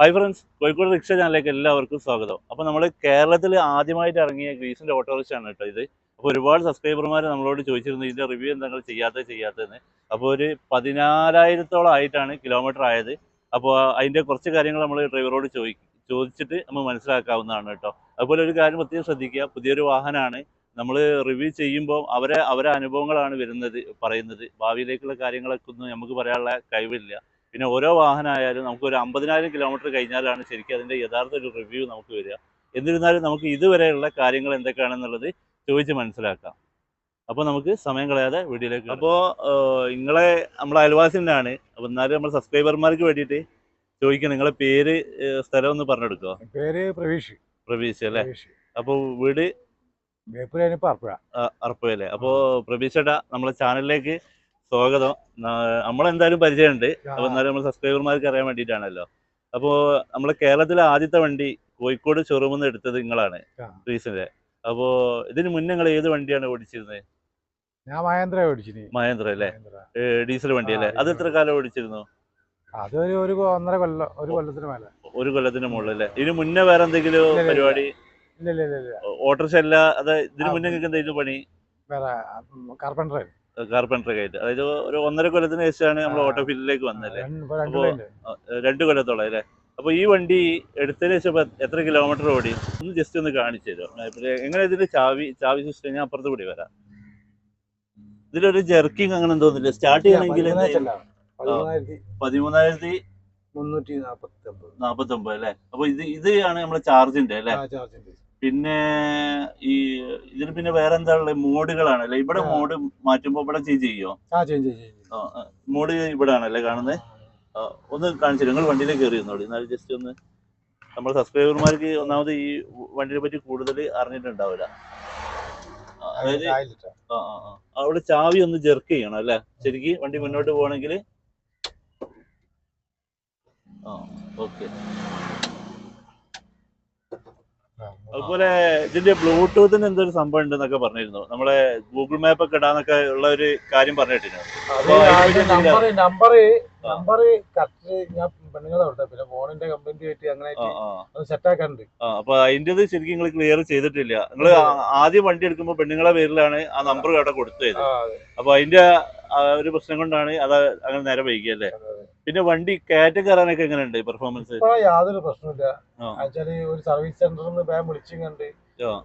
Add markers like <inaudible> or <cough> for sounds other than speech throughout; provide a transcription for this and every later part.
Hi friends Kozhikode rickshaw ചാനലിലേക്ക് എല്ലാവർക്കും സ്വാഗതം. അപ്പോൾ നമ്മൾ കേരളത്തിൽ ആദ്യമായിട്ട് ഇറങ്ങിയ ഗ്രീസിന്റെ ഓട്ടോറിക്ഷയാണ് കേട്ടോ ഇത്. അപ്പോൾ ഒരുപാട് സബ്സ്ക്രൈബർമാർ നമ്മളോട് ചോദിച്ചിരുന്നു ഇതിന്റെ റിവ്യൂ എന്താ ചെയ്യാത്തത് ചെയ്യാത്തതെന്ന്. അപ്പോൾ ഒരു പതിനാലായിരത്തോളം ആയിട്ടാണ് കിലോമീറ്റർ ആയത്. അപ്പോൾ അതിന്റെ കുറച്ച് കാര്യങ്ങൾ നമ്മൾ ഡ്രൈവറോട് ചോദി ചോദിച്ചിട്ട് നമ്മൾ മനസ്സിലാക്കാവുന്നതാണ് കേട്ടോ അതുപോലെ ഒരു കാര്യം പ്രത്യേകം ശ്രദ്ധിക്കുക പുതിയൊരു വാഹനമാണ് നമ്മൾ റിവ്യൂ ചെയ്യുമ്പോൾ അവരെ അവരെ അനുഭവങ്ങളാണ് വരുന്നത് പറയുന്നത്. ഭാവിയിലേക്കുള്ള കാര്യങ്ങളൊക്കെ ഒന്നും നമുക്ക് പറയാനുള്ള കഴിവില്ല. പിന്നെ ഓരോ വാഹനമായാലും നമുക്ക് ഒരു അമ്പതിനായിരം കിലോമീറ്റർ കഴിഞ്ഞാലാണ് ശരിക്കും അതിന്റെ യഥാർത്ഥ ഒരു റിവ്യൂ നമുക്ക് വരിക. എന്നിരുന്നാലും നമുക്ക് ഇതുവരെയുള്ള കാര്യങ്ങൾ എന്തൊക്കെയാണെന്നുള്ളത് ചോദിച്ച് മനസ്സിലാക്കാം. അപ്പോൾ നമുക്ക് സമയം കളയാതെ വീഡിയോയിലേക്ക് അപ്പോൾ നിങ്ങളെ നമ്മൾ അയൽവാസിന്റെയാണ് അപ്പോൾ എന്നാലും നമ്മൾ സബ്സ്ക്രൈബർമാർക്ക് വേണ്ടിയിട്ട് ചോദിക്കാം. നിങ്ങളെ പേര് സ്ഥലം ഒന്ന് പറഞ്ഞെടുക്കുക പേര് പ്രവീഷ്. പ്രവീഷ് അല്ലേ? അപ്പോൾ വീട്? അർപ്പയല്ലേ അപ്പോൾ പ്രവീഷേട്ടാ നമ്മളെ ചാനലിലേക്ക് സ്വാഗതം. നമ്മളെന്തായാലും പരിചയമുണ്ട്. അപ്പൊ എന്നാലും നമ്മൾ സബ്സ്ക്രൈബർമാർക്ക് അറിയാൻ വേണ്ടിയിട്ടാണല്ലോ. അപ്പോ നമ്മളെ കേരളത്തിലെ ആദ്യത്തെ വണ്ടി കോഴിക്കോട് ഷോറൂമിൽ നിന്ന് എടുത്തത് നിങ്ങളാണ് റീസന്റ്. അപ്പോൾ ഇതിന് മുന്നേ നിങ്ങൾ ഏത് വണ്ടിയാണ് ഓടിച്ചിരുന്നത് ഞാൻ മഹേന്ദ്ര ഓടിച്ചിരുന്നു മഹേന്ദ്ര. അല്ലേ ഡീസൽ വണ്ടി അല്ലേ? അത് എത്ര കാലം ഓടിച്ചിരുന്നു? അത് ഒരു ഒന്നര കൊല്ലം ഒരു കൊല്ലത്തിന് മേലെ. ഒരു കൊല്ലത്തിന് മുകളിൽ അല്ലേ? ഇതിന് മുന്നേ വേറെ എന്തെങ്കിലും. പരിപാടി? അല്ല? അത് ഇതിന് മുന്നേ നിങ്ങൾക്ക് എന്തെങ്കിലും പണി? വേറെ കാർപ്പന്റർ കാർപ്പന്റർ ആയിട്ട് അതായത് ഒരു ഒന്നര കൊല്ലത്തിന് ശേഷമാണ് നമ്മൾ ഓട്ടോ ഫീൽഡിലേക്ക് വന്നല്ലേ രണ്ട് അപ്പോ- രണ്ടു കൊല്ലത്തോളം അല്ലേ? അപ്പൊ ഈ വണ്ടി എടുത്തതിന് ശേഷം എത്ര കിലോമീറ്റർ ഓടി? ഒന്ന് ജസ്റ്റ് ഒന്ന് കാണിച്ചു തരും എങ്ങനെ ഇതിന്റെ ചാവി ചാവി സിസ്റ്റം ഞാൻ അപ്പുറത്ത് കൂടി വരാം. ഇതിലൊരു ജെർക്കിങ് അങ്ങനെ തോന്നില്ല സ്റ്റാർട്ട് ചെയ്യണമെങ്കിൽ പതിമൂന്നായിരത്തി മുന്നൂറ്റി നാപ്പത്തി ഒമ്പത് നാപ്പത്തി ഒമ്പത് അല്ലേ? അപ്പൊ ഇത് ഇതാണ് ആണ് നമ്മളെ ചാർജിന്റെ അല്ലേ? പിന്നെ ഈ ഇതിന് പിന്നെ വേറെ എന്താ ഉള്ളത് മോഡുകളാണ് അല്ലെ? ഇവിടെ മോഡ് മാറ്റുമ്പോ ഇവിടെ ചേഞ്ച് ചെയ്യോ? മോഡ് ഇവിടെ ആണല്ലേ കാണുന്നത് ഒന്ന് കാണിച്ചു നിങ്ങൾ വണ്ടിയിലേക്ക് കയറി നോടി എന്നാലും ജസ്റ്റ് ഒന്ന് നമ്മുടെ സബ്സ്ക്രൈബർമാർക്ക് ഒന്നാമത് ഈ വണ്ടിയെ പറ്റി കൂടുതൽ അറിഞ്ഞിട്ടുണ്ടാവില്ല. അതായത്. അവിടെ ചാവി ഒന്ന് ജെർക്ക് ചെയ്യണം അല്ലെ? ശരിക്ക് വണ്ടി മുന്നോട്ട് പോകണമെങ്കിൽ ആ ഓക്കെ. അതുപോലെ ഇതിന്റെ ബ്ലൂടൂത്തിന് എന്തൊരു സംഭവം ഉണ്ടെന്നൊക്കെ പറഞ്ഞിരുന്നു. നമ്മളെ ഗൂഗിൾ മാപ്പ് ഒക്കെ ഇടാന്നൊക്കെ ഉള്ള ഒരു കാര്യം പറഞ്ഞിട്ടിരുന്നു. നമ്പർ നമ്പർ കറക്റ്റ് ഞാൻ പെണ്ണുങ്ങളെ കൊടുത്ത പിന്നെ ഫോണിന്റെ കമ്പനി ആയിട്ട് അങ്ങനെ അത് സെറ്റ് ആക്കാനുണ്ട്. അപ്പൊ അതിന്റേത് ശരിക്കും നിങ്ങൾ ക്ലിയർ ചെയ്തിട്ടില്ല. നിങ്ങൾ ആദ്യം വണ്ടി എടുക്കുമ്പോൾ പെണ്ണുങ്ങളെ പേരിലാണ് ആ നമ്പർ അവിടെ കൊടുത്തത്. അപ്പൊ അതിന്റെ ഒരു പ്രശ്നം കൊണ്ടാണ് അത് അങ്ങനെ നേരെ വൈകിയല്ലേ അല്ലേ? പിന്നെ വണ്ടി കയറ്റം കയറാനൊക്കെ എങ്ങനെയുണ്ട് പെർഫോമൻസ് ഇപ്പൊ യാതൊരു പ്രശ്നമില്ല ആ. ഒരു സർവീസ് സെന്ററിൽ നിന്ന് വേഗം വിളിച്ചും കണ്ട്.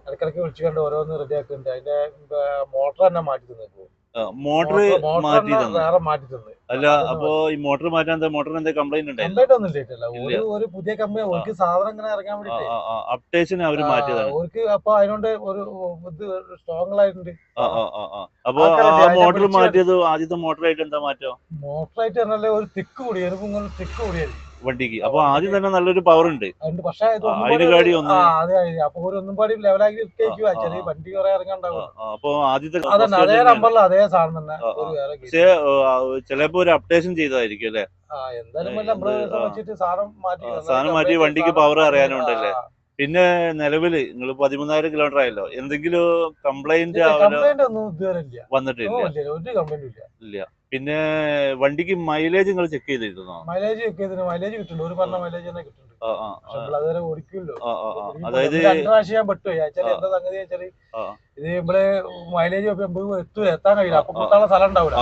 ഇടക്കിടക്ക് വിളിച്ചു കണ്ട് ഓരോന്ന് റെഡിയാക്കുന്നുണ്ട് അതിന്റെ മോട്ടർ തന്നെ മാറ്റി തന്നു മോട്ടർ മാറ്റി തന്നു വേറെ മാറ്റി തന്നു അല്ല അപ്പോ ഈ മോട്ടർ മാറ്റാൻ മോട്ടറിന് എന്താ കംപ്ലൈന്റ് ഇല്ല. ഒരു പുതിയ കമ്പനി അവർക്ക് സാധനം ഇങ്ങനെ ഇറങ്ങാൻ വേണ്ടിട്ട് അപ്ഡേഷൻ അവർ മാറ്റിയതാണ്. അവർക്ക് അപ്പൊ അതിനോണ്ട് ഒരു ഇത് സ്ട്രോങ് ആയിട്ടുണ്ട്. ആ അപ്പൊ മോട്ടർ മാറ്റിയത് ആദ്യത്തെ മോട്ടറായിട്ട് എന്താ മാറ്റം? മോട്ടർ ആയിട്ട് ഒരു തിക്ക് കൂടി എനിക്ക് ഇങ്ങനെ തിക്ക് കൂടിയത് വണ്ടിക്ക്. അപ്പൊ ആദ്യം തന്നെ നല്ലൊരു പവർ ഉണ്ട്. പക്ഷെ ഒന്നും. അപ്പൊ ഒന്നും പാടി ലെവലാക്കി ചെറിയ വണ്ടി കുറെ ആ, ഇറങ്ങാണ്ടാവും. ആ, അപ്പൊ ആദ്യത്തെ അതേ. നമ്പറിൽ അതേ സാധനം തന്നെ. പക്ഷേ ചിലപ്പോ ഒരു അപ്ഡേഷൻ ചെയ്തതായിരിക്കും അല്ലേ? സാധനം മാറ്റി വണ്ടിക്ക് പവർ അറിയാനുണ്ടല്ലേ? പിന്നെ നിലവിൽ നിങ്ങൾ പതിമൂന്നായിരം കിലോമീറ്റർ ആയല്ലോ. എന്തെങ്കിലും കംപ്ലൈന്റ് അവരോ ഒന്നും ഇതുവരെ ഇല്ല. വന്നിട്ടില്ല? ഒരു കംപ്ലൈന്റ് ഇല്ല. ഇല്ല. പിന്നെ വണ്ടിക്ക് മൈലേജ് നിങ്ങൾ ചെക്ക് ചെയ്തിരുന്നോ? മൈലേജ് വെക്കിയതിന് മൈലേജ് കിട്ടുന്നുണ്ട്. ഒരു പറഞ്ഞ മൈലേജ് തന്നെ കിട്ടുന്നുണ്ട്. അതുവരെ ഓടിക്കുമല്ലോ. അതായത് പ്രാവശ്യം ഞാൻ പെട്ടു. വെച്ചാൽ എന്താ സംഗതി വെച്ചാൽ ഇത് നമ്മൾ മൈലേജ് നമുക്ക് എത്തു എത്താൻ കഴിയില്ല. അപ്പൊ. കുത്താനുള്ള സ്ഥലം ഉണ്ടാവില്ല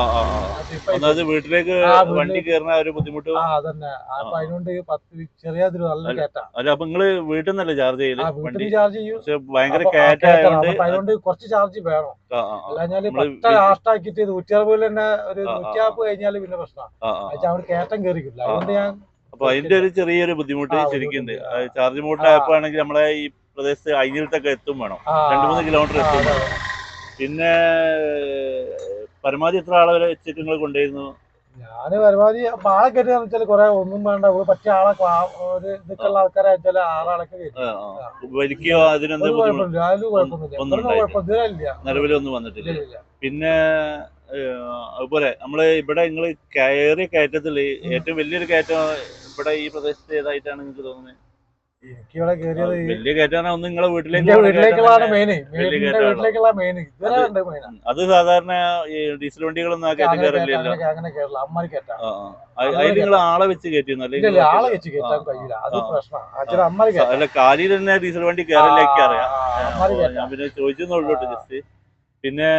വീട്ടിലേക്ക് വണ്ടി കയറുന്ന ഒരു ബുദ്ധിമുട്ട് ആ അതന്നെ. അപ്പൊ. അതിനോണ്ട് പത്ത് ചെറിയ നല്ല കേറ്റാ. കയറ്റാ അല്ല അപ്പൊ നിങ്ങൾ വീട്ടിൽ നിന്നല്ലേ ചാർജ് ചെയ്യില്ല വീട്ടിൽ ചാർജ് ചെയ്യും. ഭയങ്കര. കയറ്റായതുകൊണ്ട് കുറച്ച് ചാർജ് വേണം. അല്ലാഞ്ഞാൽ വീട്ടിൽ- ലാസ്റ്റ് ആക്കിയിട്ട് നൂറ്റി അറുപതിൽ തന്നെ ഒരു നൂറ്റി നാൽപ്പത് കഴിഞ്ഞാൽ പിന്നെ പ്രശ്നമാണ്. അവിടെ കയറ്റം കയറിക്കില്ല അതുകൊണ്ട് ഞാൻ അപ്പൊ അതിന്റെ ഒരു ചെറിയൊരു ബുദ്ധിമുട്ട് ശരിക്കും ചാർജ്. ആപ്പ് ആണെങ്കിൽ നമ്മളെ ഈ പ്രദേശത്ത് അയ്യിലത്തൊക്കെ എത്തും വേണം. രണ്ടു മൂന്ന് കിലോമീറ്റർ എത്തും വേണം. പിന്നെ പരമാവധി എത്ര ആളെ വരെ വെച്ചിട്ട് നിങ്ങൾ കൊണ്ടുവരുന്നു? ഞാൻ പരമാവധി ആളെ കയറ്റി വെച്ചാൽ കുറെ ഒന്നും വേണ്ട. പറ്റിയ ആളെ ഒരു ഇതൊക്കെയുള്ള ആൾക്കാരെ വെച്ചാൽ ആറാളൊക്കെ. വലിക്കോ അതിനെന്താ നിലവിലൊന്നും വന്നിട്ടില്ല. പിന്നെ അതുപോലെ നമ്മൾ ഇവിടെ നിങ്ങൾ കയറി കയറ്റത്തിൽ ഏറ്റവും വലിയൊരു കയറ്റം ഇവിടെ ഈ പ്രദേശത്ത് ഏതായിട്ടാണ് നിങ്ങൾക്ക് തോന്നുന്നത്? എനിക്ക് ഇവിടെ കയറിയത് ഈ- വലിയ കയറ്റാണ് ഒന്ന് നിങ്ങളെ വീട്ടിലേക്ക് എന്റെ വീട്ടിലേക്കുള്ളതാണ് മെയിൻ വലിയ. വീട്ടിലേക്കുള്ള മെയിൻ ഇതുവരെ അത് ഉണ്ട് മെയിൻ അത് സാധാരണ ഈ ഡീസൽ വണ്ടികളൊന്നും ആ കയറ്റം കയറില്ലല്ലോ അങ്ങനെ കേരള കയറില്ല കേട്ടാ അതിൽ നിങ്ങൾ ആളെ വെച്ച് കയറ്റിയിരുന്നു ഇല്ല ഇല്ല, ആളെ വെച്ച് കയറ്റാൻ ആ, കഴിയില്ല അത് ആ. പ്രശ്നമാണ്. കയറ്റാം. അല്ല കാലിൽ തന്നെ ഡീസൽ വണ്ടി കയറിലേക്ക് അറിയാം അമ്മമാര് അപ്പൊ ഞാൻ പിന്നെ ചോദിച്ചെന്നുള്ളൂ. ജസ്റ്റ്. പിന്നെ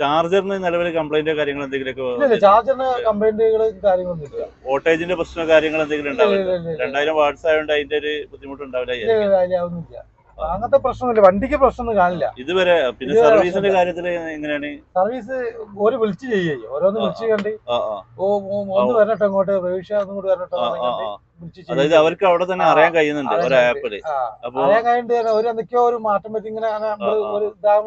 ചാർജറിന് നിലവിൽ കംപ്ലൈന്റോ കാര്യങ്ങൾ എന്തെങ്കിലുമൊക്കെ ഇല്ല ചാർജറിന് കാര്യങ്ങളൊന്നും വോൾട്ടേജിന്റെ പ്രശ്നമോ കാര്യങ്ങൾ എന്തെങ്കിലും ഉണ്ടാവില്ല. രണ്ടായിരം വാട്ട്സ് ആയതുകൊണ്ട് അതിന്റെ ഒരു ബുദ്ധിമുട്ടുണ്ടാവില്ല അങ്ങനത്തെ പ്രശ്നമൊന്നുമില്ല. വണ്ടിക്ക് പ്രശ്നമൊന്നും കാണില്ല. ഇതുവരെ പിന്നെ സർവീസിന്റെ കാര്യത്തിൽ എങ്ങനെയാണ്? സർവീസ് ഒരു വിളിച്ച് ചെയ്യേ. ഓരോന്ന് വിളിച്ച് കണ്ടി ഒന്ന് വരട്ടോ ഇങ്ങോട്ട് പ്രവേശ ഒന്നും കൂടി വരട്ടോ ആ, എന്ന് ആ, കണ്ട് ആ. വിളിച്ച് അതായത് അവർക്ക് അവിടെ തന്നെ അറിയാൻ കഴിയുന്നുണ്ട് ഒരു. ആപ്പിൽ അപ്പൊ അറിയാൻ കഴിയുന്നുണ്ട് ഒരു എന്തൊക്കെയോ ഒരു മാറ്റം പറ്റി ഇങ്ങനെ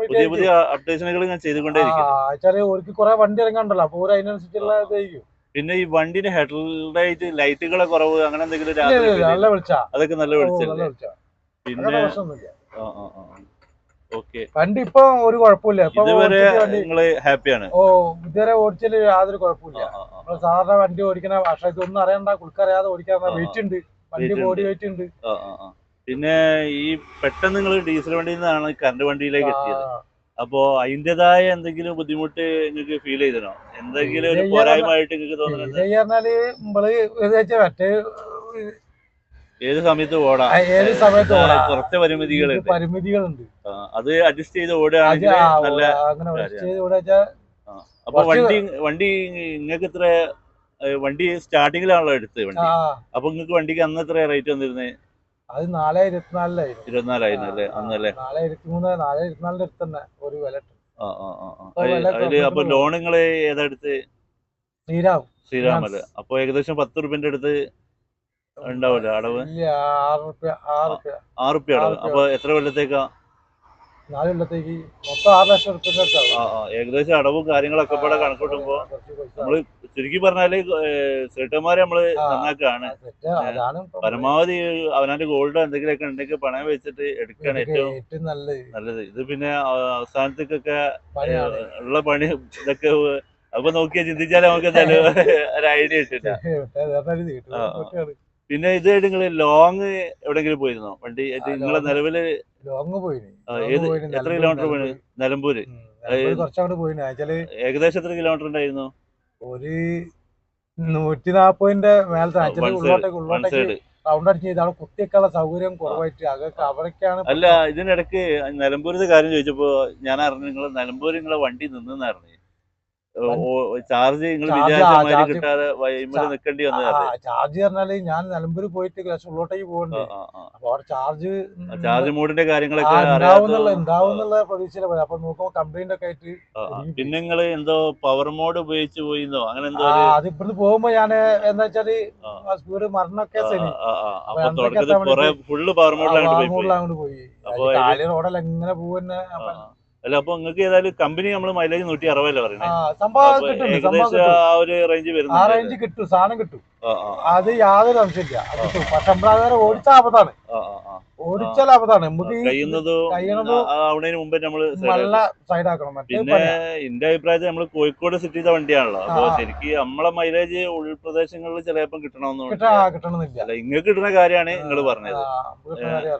പുതിയ. പുതിയ അപ്ഡേഷനുകൾ ഞാൻ ചെയ്തുകൊണ്ടേയിരിക്കും. വെച്ചാൽ ഓർക്ക് കുറെ വണ്ടി ഇറങ്ങാണ്ടല്ലോ. അപ്പൊ ഒരു അതിനനുസരിച്ചുള്ള ഇതായിരിക്കും. പിന്നെ ഈ വണ്ടിന്റെ ഹെഡ്ലൈറ്റ് ലൈറ്റുകളെ കുറവ് അങ്ങനെ എന്തെങ്കിലും അതൊക്കെ നല്ല വെളിച്ചല്ലേ? വിളിച്ചാ. പിന്നെ ആ ആ ആ ഓക്കെ. വണ്ടി ഇപ്പൊ ഒരു കുഴപ്പമില്ല. ഇതുവരെ നിങ്ങൾ ഹാപ്പിയാണ്. ഓ ഇതുവരെ ഓടിച്ചാൽ യാതൊരു കുഴപ്പമില്ല. നമ്മൾ സാധാരണ വണ്ടി ഓടിക്കണ പക്ഷെ ഇതൊന്നും അറിയണ്ട കുളിക്കറിയാതെ ഓടിക്കാൻ. വെയിറ്റ് ഉണ്ട്. വണ്ടി ബോഡി. വെയിറ്റ് ഉണ്ട്. പിന്നെ ഈ പെട്ടെന്ന് നിങ്ങൾ ഡീസൽ വണ്ടിയിൽ നിന്നാണ് കറണ്ട് വണ്ടിയിലേക്ക് എത്തിയത്. അപ്പോ അതിന്റേതായ എന്തെങ്കിലും ബുദ്ധിമുട്ട് നിങ്ങൾക്ക് ഫീൽ ചെയ്തനോ എന്തെങ്കിലും ഒരു പോരായ്മ ആയിട്ട് നിങ്ങൾക്ക് തോന്നുന്നുണ്ട്? നമ്മൾ മറ്റേ ഏത് സമയത്ത് ഓടാം? ഏത് സമയത്ത് ഓടാം. കുറച്ച് പരിമിതികൾ പരിമിതികളുണ്ട്. അത് അഡ്ജസ്റ്റ് ചെയ്ത് ഓടുകയാണെങ്കിൽ നല്ല അങ്ങനെ. ചെയ്ത് അപ്പൊ വണ്ടി വണ്ടി നിങ്ങൾക്ക് ഇത്ര വണ്ടി സ്റ്റാർട്ടിങ്ങിലാണല്ലോ എടുത്തത് വണ്ടി. അപ്പൊ നിങ്ങൾക്ക് വണ്ടിക്ക് അന്ന് എത്ര റേറ്റ് വന്നിരുന്നേ? അത് നാല് ഇരുപത്തിനാലിലായിരുന്നു. ഇരുപത്തിനാലായിരുന്നു അല്ലേ? അന്നല്ലേ? നാളെ ഇരുപത്തിമൂന്ന് നാളെ ഇരുപത്തിനാലിന്റെ അടുത്ത് തന്നെ ഒരു വില അപ്പൊ ലോൺ നിങ്ങൾ ഏതെടുത്ത് ശ്രീരാം ശ്രീരാമല്ലേ അപ്പൊ ഏകദേശം പത്ത് റുപ്യന്റെ അടുത്ത് ഉണ്ടാവില്ല അടവ്? ആറ് റുപ്യ അടവ്. അപ്പൊ എത്ര കൊല്ലത്തേക്കാ? നാല് കൊല്ലത്തേക്ക്. മൊത്തം ആറ് ലക്ഷം റുപ്യ ഏകദേശം അടവും കാര്യങ്ങളൊക്കെ ഇവിടെ കണക്കൂട്ടുമ്പോ. നമ്മൾ ചുരുക്കി പറഞ്ഞാൽ സെട്ടന്മാരെ നമ്മൾ. നന്നാക്കാണ്. പരമാവധി അവനാന്റെ ഗോൾഡ് എന്തെങ്കിലുമൊക്കെ ഉണ്ടെങ്കിൽ പണയം വെച്ചിട്ട് എടുക്കാണ് ഏറ്റവും നല്ലത്. ഇത് പിന്നെ അവസാനത്തേക്കൊക്കെ ഉള്ള പണി ഇതൊക്കെ അപ്പൊ നോക്കിയാ ചിന്തിച്ചാലേ നമുക്ക് എന്തായാലും <laughs> ഒരു ഐഡിയ കിട്ടില്ല. പിന്നെ ഇത് നിങ്ങൾ ലോങ് എവിടെങ്കിലും പോയിരുന്നോ? വണ്ടി നിങ്ങളെ. നിലവിൽ ലോങ് പോയിരുന്നു ഏത് എത്ര കിലോമീറ്റർ പോയി നിലമ്പൂര്. നിലമ്പൂര് നിലമ്പൂര് കുറച്ചങ്ങോട്ട് പോയി ഏകദേശം എത്ര കിലോമീറ്റർ ഉണ്ടായിരുന്നു? ഒരു നൂറ്റി നാപ്പതിന്റെ മേലത്തെ റൗണ്ട് അടിച്ച് ഇതാണ് കുത്തിയൊക്കെയുള്ള സൗകര്യം കുറവായിട്ട് അതൊക്കെ അവിടേക്കാണ് അല്ല ഇതിനിടക്ക് നിലമ്പൂരിന്റെ കാര്യം ചോദിച്ചപ്പോ ഞാൻ അറിഞ്ഞു നിങ്ങൾ നിലമ്പൂർ നിങ്ങളെ വണ്ടി നിന്നെന്ന് ചാർജ് നിങ്ങൾ. കിട്ടാതെ നിൽക്കേണ്ടി. ചാർജ് പറഞ്ഞാൽ ഞാൻ നിലമ്പൂര് പോയിട്ട് ക്ലാസ് ഉള്ളോട്ടേക്ക് ആ. അപ്പൊ അവിടെ ചാർജ് ചാർജ് മോഡിന്റെ കാര്യങ്ങളൊക്കെ ഉണ്ടാവുന്നുള്ള പ്രതീക്ഷയില പോയി അപ്പൊ നോക്കുമ്പോ കംപ്ലൈന്റ് ഒക്കെ ആയിട്ട്. പിന്നെ നിങ്ങൾ എന്തോ പവർ മോഡ് ഉപയോഗിച്ച് പോയിന്നോ അങ്ങനെ എന്തോ അത് ഇവിടുന്ന് പോകുമ്പോ ഞാൻ എന്താ വെച്ചാൽ. സ്പീഡ് മരണൊക്കെ വേണ്ടി ഫുള്ള് പവർ മോഡിലാണ് പോയി പോയി പോയി അപ്പൊ റോഡെല്ലാം എങ്ങനെ ആ. അല്ല അപ്പൊ നിങ്ങൾക്ക് ഏതായാലും കമ്പനി നമ്മൾ മൈലേജ് നൂറ്റി അറുപതല്ലേ പറയുന്നത് ഏകദേശം ആ ഒരു റേഞ്ച് ആ റേഞ്ച് കിട്ടും സാധനം കിട്ടും. അത് യാതൊരു കിട്ടും. പക്ഷെ നമ്മളങ്ങനെ ഓടിച്ച ആപത്താണ്. ഓടിച്ചാൽ ആപത്താണ് നമുക്ക് ഈ കഴിയുന്നതും കഴിയണതും ആ, ആവണേന് മുമ്പേ നമ്മൾ നല്ല സൈഡാക്കണം. മറ്റേ പിന്നെ എന്റെ അഭിപ്രായത്തിൽ നമ്മൾ കോഴിക്കോട് സിറ്റിയിലെ വണ്ടിയാണല്ലോ. അപ്പൊ ശരിക്കും നമ്മളെ മൈലേജ് ഉൾപ്രദേശങ്ങളിൽ ചിലപ്പം കിട്ടണമെന്നു കിട്ടാ കിട്ടണമെന്നില്ല അല്ല ഇങ്ങക്ക് കിട്ടുന്ന കാര്യമാണ് നിങ്ങൾ പറഞ്ഞത്.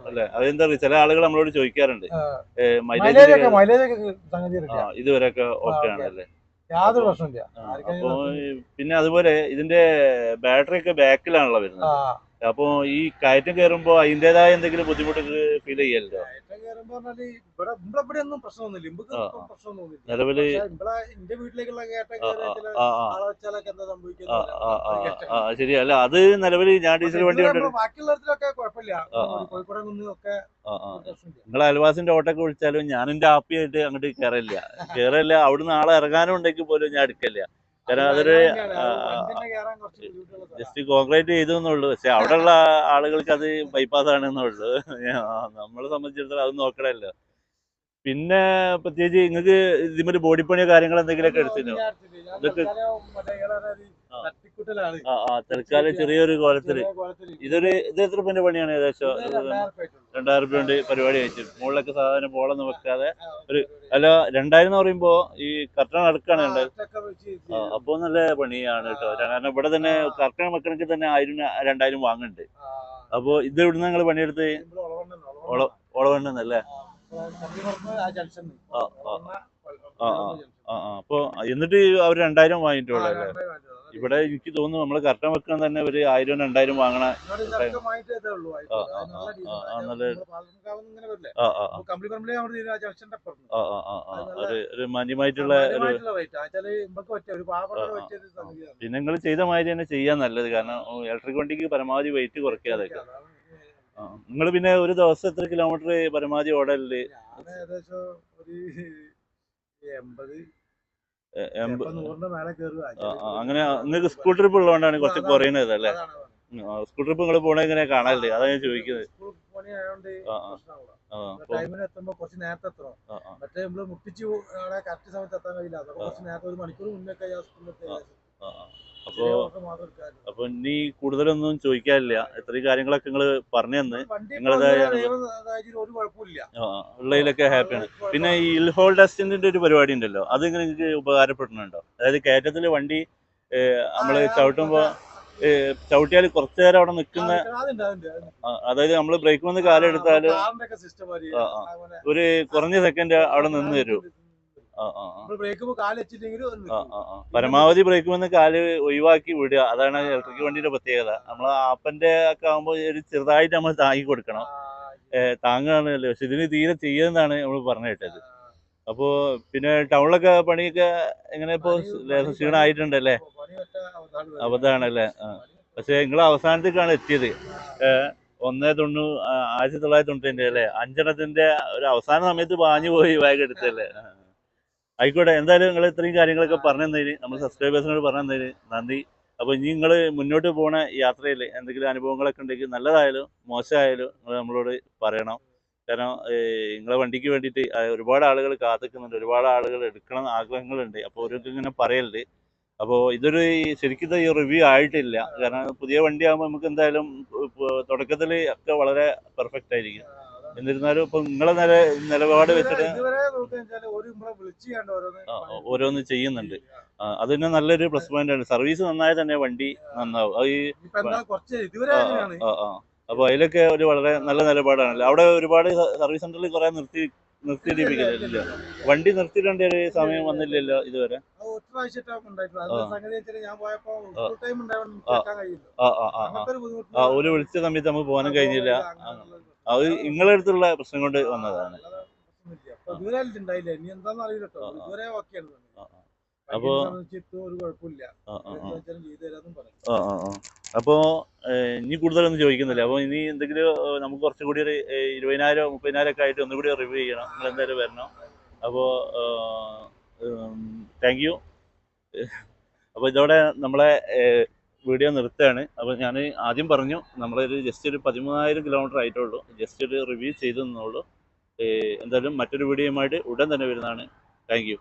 അല്ലെ? അതെന്താ പറയുക ചില ആളുകൾ നമ്മളോട് ചോദിക്കാറുണ്ട്. മൈലേജ് ഇതുവരെയൊക്കെ ഓക്കെ. ആണല്ലേ? യാതൊരു പ്രശ്നമില്ല അപ്പൊ പിന്നെ അതുപോലെ ഇതിന്റെ ബാറ്ററി ഒക്കെ ബാക്കിലാണല്ലോ വരുന്നത്. ആ അപ്പൊ ഈ കയറ്റം കയറുമ്പോ അതിന്റേതായ എന്തെങ്കിലും ബുദ്ധിമുട്ട് ഫീൽ ചെയ്യല്ലോ നിലവിൽ ശരിയല്ല ശരി. അല്ല അത് നിലവിൽ ഞാൻ ഡീസൽ വണ്ടി നിങ്ങൾ അയൽവാസിന്റെ ഓട്ടൊക്കെ വിളിച്ചാലും ഞാൻ എന്റെ ആപ്പിയായിട്ട് അങ്ങോട്ട് കയറില്ല കയറില്ല അവിടുന്ന് ആളെ ഇറങ്ങാനും ഉണ്ടെങ്കിൽ പോലും ഞാൻ എടുക്കില്ല കാരണം അതൊരു ജസ്റ്റ് കോൺക്രീറ്റ് ചെയ്തു എന്നുള്ളൂ പക്ഷെ അവിടെയുള്ള ആളുകൾക്ക് അത് ബൈപ്പാസ് ആണെന്നുള്ളൂ നമ്മളെ സംബന്ധിച്ചിടത്തോളം അത് നോക്കണല്ലോ പിന്നെ പ്രത്യേകിച്ച് നിങ്ങൾക്ക് ഇതിമൊരു ബോഡി പണിയോ കാര്യങ്ങളോ എന്തെങ്കിലുമൊക്കെ എടുത്തിരുന്നു? ഇതൊക്കെ- ആ. തൽക്കാലം ചെറിയൊരു കോലത്തിൽ. ഇതൊരു ഇത് എത്ര പണിയാണ് ഏകദേശം? രണ്ടായിരം രൂപ കൊണ്ട് പരിപാടി കഴിച്ചു. മുകളിലൊക്കെ സാധാരണ പോളൊന്നും വെക്കാതെ ഒരു അല്ല രണ്ടായിരം എന്ന് പറയുമ്പോ ഈ കർട്ടൺ അടുക്കാണ് രണ്ടായിരം നല്ല പണിയാണ് കേട്ടോ. കാരണം ഇവിടെ തന്നെ കർട്ടൺ വെക്കണമെങ്കിൽ തന്നെ ആയിരം രണ്ടായിരം വാങ്ങുന്നുണ്ട് അപ്പോൾ ഇത് ഇവിടുന്ന് നിങ്ങൾ പണിയെടുത്ത്? ഒളവണ്ടെന്നല്ലേ ആ, ആ ആ, ആ. അപ്പോൾ എന്നിട്ട് അവർ രണ്ടായിരം വാങ്ങിയിട്ടുള്ളൂ അല്ലേ ഇവിടെ എനിക്ക് തോന്നുന്നു നമ്മൾ കറക്റ്റ് വെക്കാൻ തന്നെ ഒരു ആയിരം രണ്ടായിരം വാങ്ങണ ഒരു മാന്യമായിട്ടുള്ള. പിന്നെ നിങ്ങൾ ചെയ്ത മാതിരി തന്നെ ചെയ്യാൻ നല്ലത്. കാരണം ഇലക്ട്രിക് വണ്ടിക്ക് പരമാവധി വെയിറ്റ് കുറയ്ക്കാതെ നിങ്ങൾ പിന്നെ ഒരു ദിവസം എത്ര കിലോമീറ്റർ പരമാവധി ഓടല്ലേ ഏകദേശം ഒരു എൺപത് അങ്ങനെ നിങ്ങൾക്ക് സ്കൂൾ ട്രിപ്പ് ഉള്ളതുകൊണ്ടാണ് കുറച്ച് കുറയുന്നത് അല്ലേ? സ്കൂൾ ട്രിപ്പ് നിങ്ങൾ പോണ ഇങ്ങനെ കാണാല്ലേ അതാ ഞാൻ ചോദിക്കുന്നത്. ടൈമിന് എത്തുമ്പോ കുറച്ച് നേരത്തെ എത്തണം. മറ്റേ നമ്മൾ മുട്ടിച്ച് കറക്റ്റ് സമയത്ത് എത്താൻ കഴിയില്ല. കുറച്ച് നേരത്തെ ഒരു മണിക്കൂർ മുന്നേ സ്കൂളിലെത്തി ആ. അപ്പൊ അപ്പൊ ഇനി കൂടുതലൊന്നും ചോദിക്കാനില്ല ഇത്രയും കാര്യങ്ങളൊക്കെ നിങ്ങൾ പറഞ്ഞു തന്ന് നിങ്ങളതായ- ഉള്ളതിലൊക്കെ ഹാപ്പിയാണ് പിന്നെ ഈ ഇൽഹോൾ ടെസ്റ്റിന്റെ ഒരു പരിപാടി ഉണ്ടല്ലോ അത് നിങ്ങൾക്ക് ഉപകാരപ്പെടുന്നുണ്ടോ അതായത് കയറ്റത്തിൽ വണ്ടി നമ്മൾ ചവിട്ടുമ്പോ ചവിട്ടിയാൽ കുറച്ചു നേരം അവിടെ നിൽക്കുന്ന അതായത് നമ്മൾ ബ്രേക്ക് വന്ന് കാലം എടുത്താൽ കാറിന്റെ ഒക്കെ സിസ്റ്റം ആ, ആ. ഒരു കുറഞ്ഞ സെക്കൻഡ് അവിടെ നിന്ന് തരും പരമാവധി ബ്രേക്ക് വന്ന് കാൽ ഒഴിവാക്കി വിടുക. അതാണ് ഇലക്ട്രിക് വണ്ടിയുടെ പ്രത്യേകത. നമ്മൾ ആപ്പന്റെ ഒക്കെ ആകുമ്പോൾ ഒരു ചെറുതായിട്ട് നമ്മൾ താങ്ങി കൊടുക്കണം. താങ്ങാണല്ലോ. പക്ഷെ ഇതിന് തീരെ ചെയ്യുന്നതാണ് നമ്മൾ പറഞ്ഞു കേട്ടത്. അപ്പോ പിന്നെ ടൗണിലൊക്കെ പണിയൊക്കെ എങ്ങനെ ഇപ്പോ ക്ഷീണായിട്ടുണ്ടല്ലേ? ക്ഷീണമായിട്ടുണ്ടല്ലേ അബദ്ധമാണല്ലേ ആ. പക്ഷെ നിങ്ങൾ അവസാനത്തേക്കാണ് എത്തിയത്. ഒന്ന് തൊണ്ണൂ ആയിരത്തി തൊള്ളായിരത്തി തൊണ്ണൂറ്റി അല്ലേ? അഞ്ചെണ്ണത്തിന്റെ ഒരു അവസാന സമയത്ത് പാഞ്ഞു പോയി ബാഗ് എടുത്തല്ലേ. ആയിക്കോട്ടെ. എന്തായാലും നിങ്ങൾ ഇത്രയും കാര്യങ്ങളൊക്കെ പറഞ്ഞു തന്നതിന് നമ്മൾ സബ്സ്ക്രൈബേഴ്സിനോട് പറഞ്ഞു തന്നതിന് നന്ദി. അപ്പോൾ ഇനി നിങ്ങൾ മുന്നോട്ട് പോണ യാത്രയിൽ എന്തെങ്കിലും അനുഭവങ്ങളൊക്കെ ഉണ്ടെങ്കിൽ നല്ലതായാലും മോശമായാലും നിങ്ങൾ നമ്മളോട് പറയണം. കാരണം നിങ്ങളെ വണ്ടിക്ക് വേണ്ടിയിട്ട് ഒരുപാട് ആളുകൾ കാത്തിക്കുന്നുണ്ട്. ഒരുപാട് ആളുകൾ എടുക്കണം ആഗ്രഹങ്ങളുണ്ട്. അപ്പോൾ ഓരോരുത്തർ ഇങ്ങനെ പറയലുണ്ട്. അപ്പോൾ ഇതൊരു ശരിക്കും ഈ റിവ്യൂ ആയിട്ടില്ല. കാരണം പുതിയ വണ്ടിയാകുമ്പോൾ നമുക്ക് എന്തായാലും തുടക്കത്തിൽ ഒക്കെ വളരെ പെർഫെക്റ്റ് ആയിരിക്കും. എന്നിരുന്നാലും ഇപ്പൊ നിങ്ങളെ നില നിലപാട് വെച്ചിട്ട് ഓരോന്ന് ചെയ്യുന്നുണ്ട്. ആ, അത് തന്നെ നല്ലൊരു പ്ലസ് പോയിന്റ് ആണ് സർവീസ് നന്നായാൽ തന്നെ വണ്ടി നന്നാവും. അത് ഈ ആ. അപ്പൊ അതിലൊക്കെ ഒരു വളരെ നല്ല നിലപാടാണല്ലോ. അവിടെ ഒരുപാട് സർവീസ് സെന്ററിൽ കുറെ നിർത്തി നിർത്തിയിട്ടിരിക്കുന്നില്ല വണ്ടി നിർത്തിയിടേണ്ട ഒരു സമയം വന്നില്ലല്ലോ ഇതുവരെ? ഒരു വിളിച്ച സമയത്ത് നമുക്ക് പോകാനും കഴിഞ്ഞില്ല. അത് നിങ്ങളെ അടുത്തുള്ള പ്രശ്നം കൊണ്ട് വന്നതാണ്. അപ്പോ. അപ്പോ- ഇനി കൂടുതലൊന്നും ചോദിക്കുന്നില്ല. അപ്പൊ ഇനി എന്തെങ്കിലും നമുക്ക് കുറച്ചും കൂടി ഒരു ഇരുപതിനായിരം മുപ്പതിനായിരം ഒക്കെ ആയിട്ട് ഒന്നുകൂടി റിവ്യൂ ചെയ്യണം. നിങ്ങൾ എന്തായാലും വരണം. അപ്പോ താങ്ക് യു അപ്പൊ ഇതോടെ നമ്മളെ വീഡിയോ നിർത്തുകയാണ്. അപ്പോൾ ഞാൻ ആദ്യം പറഞ്ഞു നമ്മളൊരു ജസ്റ്റ് ഒരു പതിമൂവായിരം കിലോമീറ്റർ ആയിട്ടുള്ളൂ. ജസ്റ്റ് ഒരു റിവ്യൂ ചെയ്തു തന്നുള്ളൂ എന്തായാലും മറ്റൊരു വീഡിയോയുമായിട്ട് ഉടൻ തന്നെ വരുന്നതാണ്. താങ്ക്